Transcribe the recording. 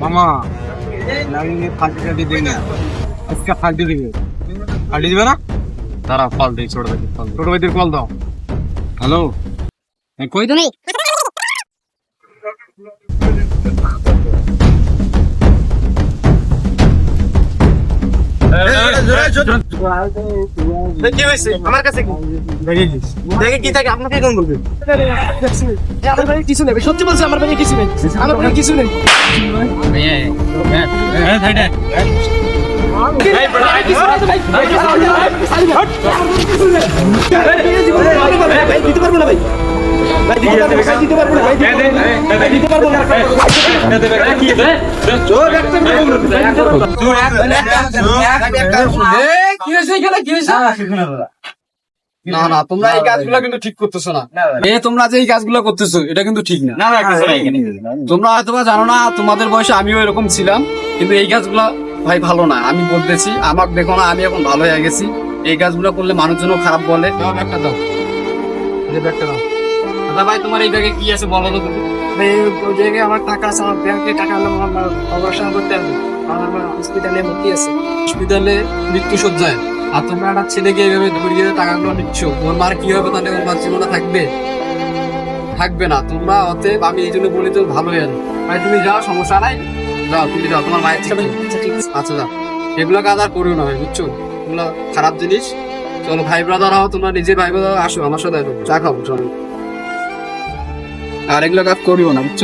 মামা লাগিয়ে ফালতু কাটি দিই না আজকে ফালতু দিবে ফালতু দিবে না তারা ফল দিই ছোট ভাই ফল ছোট ভাইদের কল দাও হ্যালো কই তো আমার কাছে বাড়ি কিছু নেই সত্যি বলছি আমার বাড়ি কিছু নেই আমার কিছু নেই না। না তোমরা এই কাজগুলো কিন্তু ঠিক করতেছো না। এ তোমরা যে এই কাজগুলো করতেছো এটা কিন্তু ঠিক না। তোমরা হয়তো বা জানো না তোমাদের বয়সে আমিও এরকম ছিলাম কিন্তু এই কাজগুলো ভাই ভালো না। আমি বলতেছি আমাকে দেখো না আমি এখন ভালো হয়ে গেছি। এই কাজগুলো করলে মানুষজনও খারাপ বলে। একটা দাও। ব্যাগটা দাও। দাদা ভাই তোমার এই ব্যাগে কি আছে বলো তো তুমি? ওই জায়গায় আমার টাকা আছে আমার ব্যাংকে টাকা হলে আমার অপারেশন করতে হবে। আমার হসপিটালে ভর্তি আছে। হসপিটালে মৃত্যু সজ্জায় আর তোমরা একটা ছেলেকে এইভাবে ধরিয়ে টাকাগুলো নিচ্ছ ওর মার কি হবে তাহলে? ওর মার জীবনে থাকবে? থাকবে না। তোমরা অতএব আমি এই জন্য বলি তো ভালো হয়ে যাও ভাই তুমি যাও সমস্যা নাই? যাও তুমি যাও তোমার মায়ের ছেলে আচ্ছা ঠিক আছে যাও। এগুলো কাজ আর করিও না ভাই বুঝছ? এগুলো খারাপ জিনিস। চলো ভাই ব্রাদার হও তোমরা নিজে ভাই ব্রাদার আসো আমার সাথে চা খাব চলো। আর এগুলো কাজ করিও না বুঝছ?